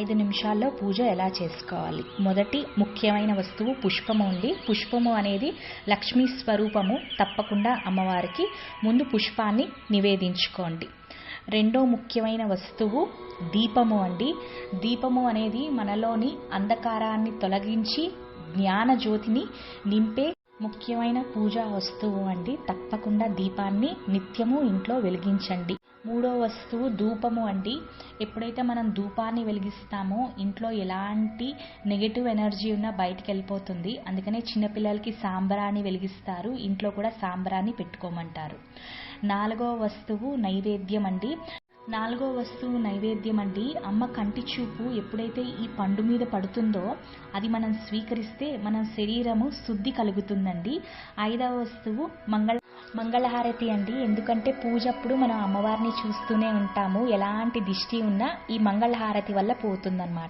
ఐదు నిమిషాల్లో పూజ ఎలా చేసుకోవాలి? మొదటి ముఖ్యమైన వస్తువు పుష్పము అండి. పుష్పము అనేది లక్ష్మీ స్వరూపము తప్పకుండా అమ్మవారికి. ముందు పుష్పాన్ని నివేదించుకోండి. రెండో ముఖ్యమైన వస్తువు దీపము అండి. దీపము అనేది మనలోని అంధకారాన్ని తొలగించి జ్ఞాన జ్యోతిని నింపే ముఖ్యమైన పూజా వస్తువు అండి. తప్పకుండా దీపాన్ని నిత్యము ఇంట్లో వెలిగించండి. మూడో వస్తువు ధూపము అండి. ఎప్పుడైతే మనం ధూపాన్ని వెలిగిస్తామో ఇంట్లో ఎలాంటి నెగటివ్ ఎనర్జీ ఉన్నా బయటికి వెళ్ళిపోతుంది. అందుకనే చిన్నపిల్లలకి సాంబ్రాన్ని వెలిగిస్తారు. ఇంట్లో కూడా సాంబ్రాన్ని పెట్టుకోమంటారు. నాలుగో వస్తువు నైవేద్యం అండి. నాలుగో వస్తువు నైవేద్యం అండి. అమ్మ కంటి చూపు ఎప్పుడైతే ఈ పండు మీద పడుతుందో అది మనం స్వీకరిస్తే మన శరీరము శుద్ధి కలుగుతుందండి. ఐదవ వస్తువు మంగళ మంగళహారతి అండి. ఎందుకంటే పూజ అప్పుడు మనం అమ్మవారిని చూస్తూనే ఉంటాము. ఎలాంటి దిష్టి ఉన్నా ఈ మంగళహారతి వల్ల పోతుందన్నమాట.